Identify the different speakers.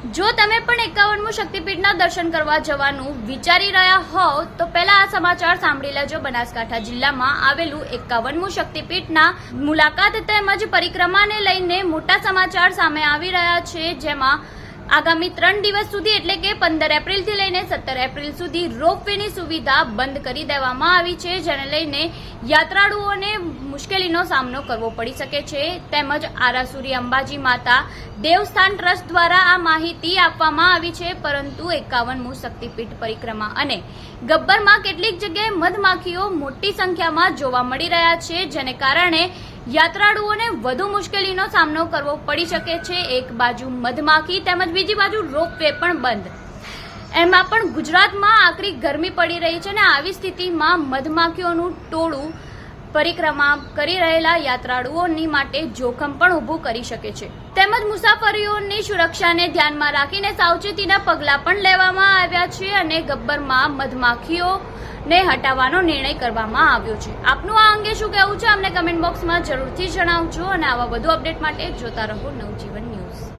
Speaker 1: જો તમે પણ એકાવનમું શક્તિપીઠના દર્શન કરવા જવાનું વિચારી રહ્યા હોવ, તો પહેલા આ સમાચાર સાંભળી લેજો બનાસકાંઠા જિલ્લામાં આવેલું એકાવનમું શક્તિપીઠના મુલાકાત તેમજ પરિક્રમાને લઈને મોટા સમાચાર સામે આવી રહ્યા છે, જેમાં આગામી ત્રણ દિવસ સુધી, એટલે કે પંદર એપ્રિલથી લઈને સત્તર એપ્રિલ સુધી, રોપવેની સુવિધા બંધ કરી દેવામાં આવી છે, જેને લઈને યાત્રાળુઓને મુશ્કેલીનો સામનો કરવો પડી શકે છે. તેમજ આરાસુરી અંબાજી માતા દેવસ્થાન ટ્રસ્ટ દ્વારા આ માહિતી આપવામાં આવી છે, પરંતુ એકાવનમું શક્તિપીઠ પરિક્રમા અને ગબ્બરમાં કેટલીક જગ્યાએ મધમાખીઓ મોટી સંખ્યામાં જોવા મળી રહ્યા છે, જેને કારણે યાત્રાળુઓને વધુ મુશ્કેલીનો સામનો કરવો પડી શકે છે. એક બાજુ મધમાખી તેમજ બીજી બાજુ રોપવે પણ બંધ. એમાં પણ ગુજરાતમાં આકરી ગરમી પડી રહી છે અને આવી સ્થિતિમાં મધમાખીઓનું ટોળું પરિક્રમા કરી રહેલા યાત્રાળુઓની માટે જોખમ પણ ઊભું કરી શકે છે. તેમજ મુસાફરીઓની સુરક્ષાને ધ્યાનમાં રાખીને સાવચેતીના પગલાં પણ લેવામાં આવ્યા છે અને ગબ્બરમાં મધમાખીઓ ને હટાવવાનો નિર્ણય કરવામાં આવ્યો છે. આપનું આ અંગે શું કહેવું છે? અમને કમેન્ટ બોક્સમાં જરૂરથી જણાવજો અને આવા વધુ અપડેટ માટે જોતા રહો નવજીવન ન્યૂઝ.